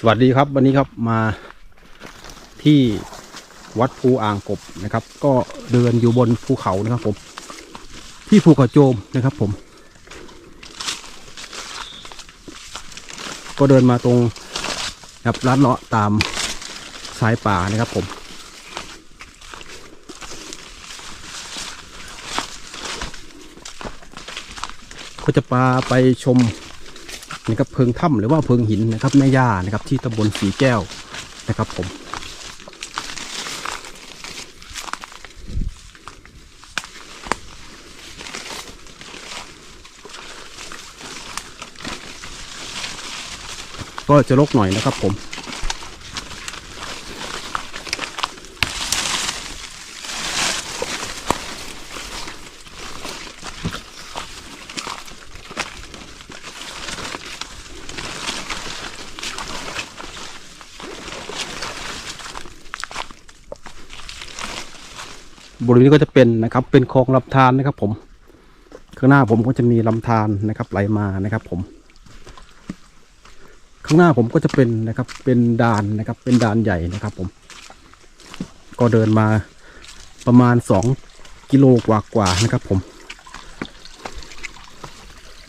สวัสดีครับวันนี้ครับมาที่วัดภูอ่างกบนะครับ ก็เดินอยู่บนภูเขานะครับผม ที่ภูกระโจมนะครับผม ก็เดินมาตรงครับร้านเลาะตามสายป่านะครับผมก็จะปาไปชม นะครับเพิงถ้ำหรือว่าเพิงหินนะครับแม่ย่านะครับที่ตำบลสีแก้วนะครับผมก็จะลกหน่อยนะครับผม บริเวณนี้ก็จะเป็นนะครับ เป็นคลองลำธารนะครับ ผม ข้างหน้าผมก็จะมีลำธารนะครับ ไหลมานะครับ ผม ข้างหน้าผมก็จะเป็นนะครับ เป็นด่านนะครับ เป็นด่านใหญ่นะครับ ผม ก็เดินมาประมาณสองกิโลกว่ากว่านะครับ ผม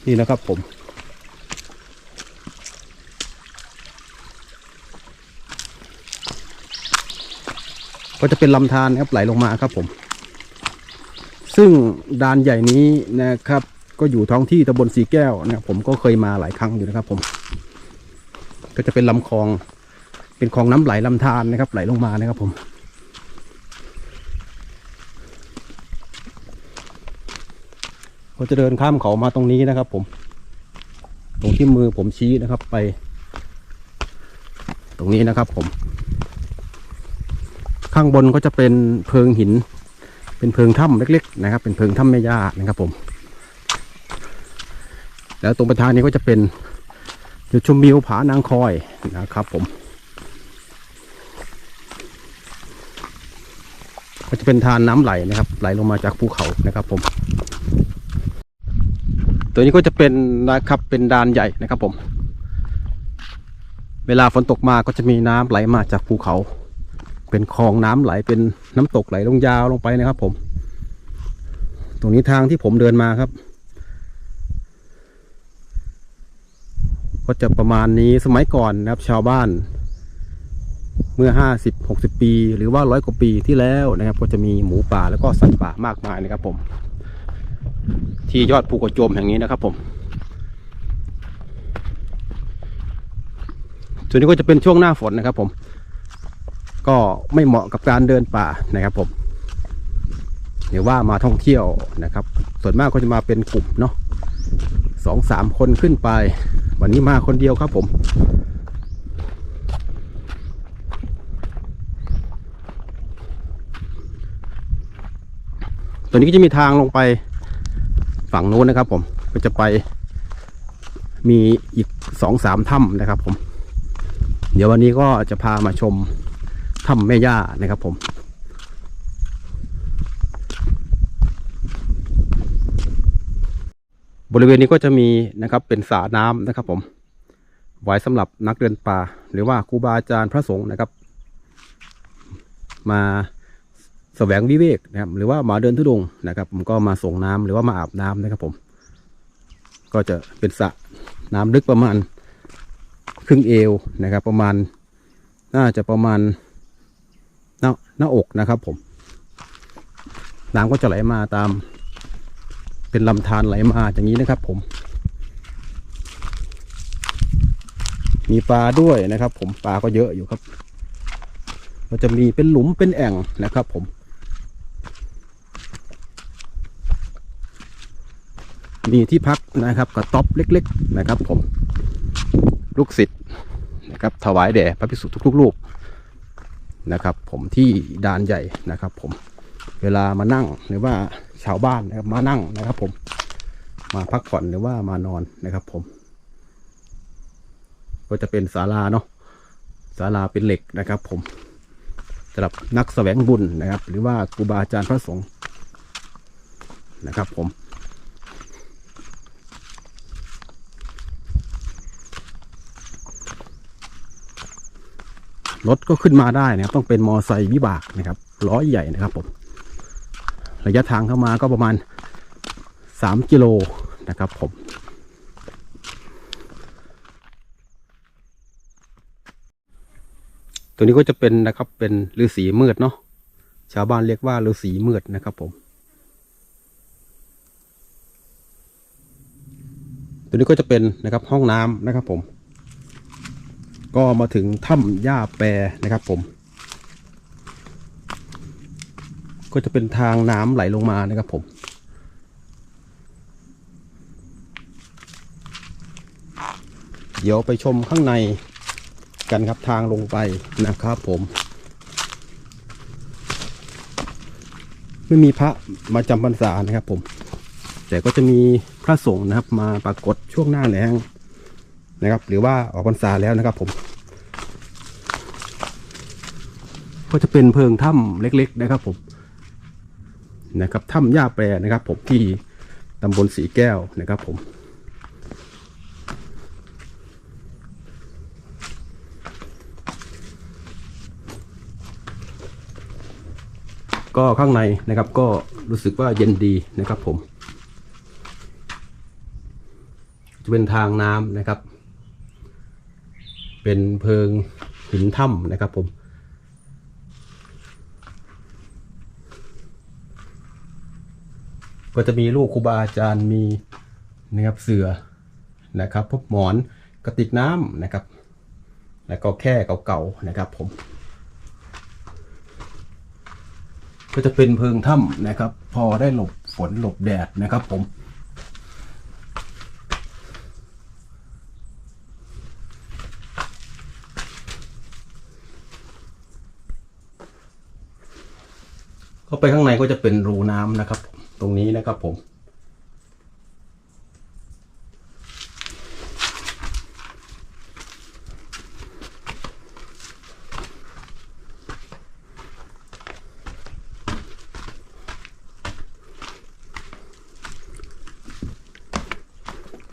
นี่นะครับผมก็จะเป็นลำธารนะครับไหลลงมาครับผม ซึ่งดานใหญ่นี้นะครับ ก็อยู่ท้องที่ตำบลสีแก้วนะผมก็เคยมาหลายครั้งอยู่นะครับ ผม ก็จะเป็นลำคลอง เป็นคลองน้ำไหลลำธารนะครับ ไหลลงมานะครับ ผม ก็จะเดินข้ามเขามาตรงนี้นะครับ ผม ตรงที่มือผมชี้นะครับไป ตรงนี้นะครับ ผม ข้างบนก็จะเป็นเพิงหิน เป็นเพิงถ้ำเล็กๆนะครับ เป็นเพิงถ้ำแม่ย่านะครับผม แล้วตรงประธานนี้ก็จะเป็นจุดชมวิวผานางคอยนะครับผม ก็จะเป็นทานน้ำไหลนะครับ ไหลลงมาจากภูเขานะครับผม ตัวนี้ก็จะเป็นนะครับเป็นดานใหญ่นะครับผม เวลาฝนตกมาก็จะมีน้ำไหลมาจากภูเขา เป็นคลองน้ำไหลเป็นน้ำตกไหลลงยาวลงไปนะครับ ผม ตรงนี้ทางที่ผมเดินมาครับ ก็จะประมาณนี้สมัยก่อนนะครับ ชาวบ้าน เมื่อห้าสิบหกสิบปี หรือว่าร้อยกว่าปีที่แล้วนะครับ ก็จะมีหมูป่าแล้วก็สัตว์ป่ามากมายนะครับ ผม ที่ยอดภูกระโจมแห่งนี้นะครับ ผมส่วนนี้ก็จะเป็นช่วงหน้าฝนนะครับ ผม ก็ไม่เหมาะกับการเดินป่านะครับผมหรือว่ามาท่องเที่ยวนะครับ ส่วนมากก็จะมาเป็นกลุ่มเนาะสองสามคนขึ้นไป วันนี้มาคนเดียวครับผมตัวนี้ก็จะมีทางลงไปฝั่งโน้นนะครับผมก็จะไปมีอีกสองสามถ้ำนะครับผม เดี๋ยววันนี้ก็จะพามาชม ถ้ำแม่ย่านะครับผมบริเวณนี้ก็จะมีนะครับเป็นสระน้ำนะครับผม ไว้สำหรับนักเดินป่า หรือว่าครูบาอาจารย์พระสงฆ์นะครับ มาแสวงวิเวกนะครับหรือว่ามาเดินทุดงนะครับ ผมก็มาส่งน้ำหรือว่ามาอาบน้ำนะครับผม ก็จะเป็นสระน้ำลึกประมาณครึ่งเอวนะครับ ประมาณน่าจะประมาณ หน้าอกนะครับผมน้ำก็จะไหลมาตาม เป็นลำธารไหลมาอย่างนี้นะครับผม มีปลาด้วยนะครับ ผมปลาก็เยอะอยู่ครับก็จะมีเป็นหลุมเป็นแอ่งนะครับผม มีที่พักนะครับกระต๊อบเล็ก ๆ นะครับผม ลูกศิษย์นะครับถวายแด่พระภิกษุทุกๆรูป นะครับ ผมที่ดานใหญ่นะครับ ผมเวลามานั่งหรือว่าชาวบ้านนะครับมานั่งนะครับ ผมมาพักผ่อนหรือว่ามานอนนะครับ ผม ก็จะเป็นศาลาเนาะศาลาเป็นเหล็กนะครับ ผมสำหรับนักแสวงบุญนะครับ หรือว่าครูบาอาจารย์พระสงฆ์นะครับ ผม รถก็ขึ้นมาได้นะครับ ต้องเป็นมอไซค์วิบากนะครับล้อใหญ่นะครับผมระยะทางเข้ามาก็ประมาณสามกิโลนะครับผมตัวนี้ก็จะเป็นนะครับเป็นฤาษีมืดเนาะชาวบ้านเรียกว่าฤาษีมืดนะครับผม ตัวนี้ก็จะเป็นนะครับห้องน้ำนะครับผม ก็มาถึงถ้ำย่าแปรนะครับผม ก็จะเป็นทางน้ำไหลลงมานะครับผม เดี๋ยวไปชมข้างในกันครับทางลงไปนะครับผมไม่มีพระมาจำพรรษานะครับผม แต่ก็จะมีพระสงฆ์นะครับมาปรากฏช่วงหน้าแล้ง นะครับ หรือว่าออกพรรษาแล้วนะครับ ผม ก็จะเป็นเพิงถ้ำเล็ก ๆ นะครับ ผมนะครับถ้ำย่าแปรนะครับ ผมที่ตำบลสีแก้วนะครับ ผมก็ข้างในนะครับก็รู้สึกว่าเย็นดีนะครับผม จะเป็นทางน้ำนะครับ เป็นเพิงหินถ้ำนะครับผมก็จะมีลูกครูบาอาจารย์มีนะครับเสือนะครับพบหมอนกระติกน้ำนะครับ แล้วก็แค่เก่าๆนะครับผม ก็จะเป็นเพิงถ้ำนะครับ พอได้หลบฝนหลบแดดนะครับผม ไปข้างในก็จะเป็นรูน้ำนะครับ ตรงนี้นะครับผม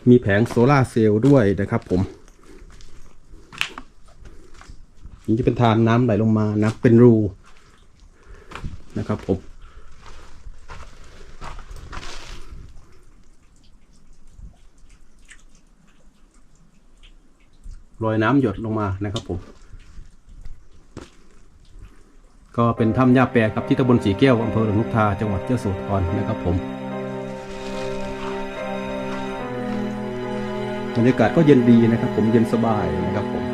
มีแผงโซลาเซลล์ด้วยนะครับผมนี่จะเป็นทานน้ำไหลลงมานะเป็นรู นะครับผมรอยน้ำหยดลงมานะครับผม ก็เป็นถ้ำย่าแปรครับที่ตำบลสีแก้วอำเภอหลวงนุกทาจังหวัดเจ้าโสธรนะครับผมบรรยากาศก็เย็นดีนะครับ ผมเย็นสบายนะครับผม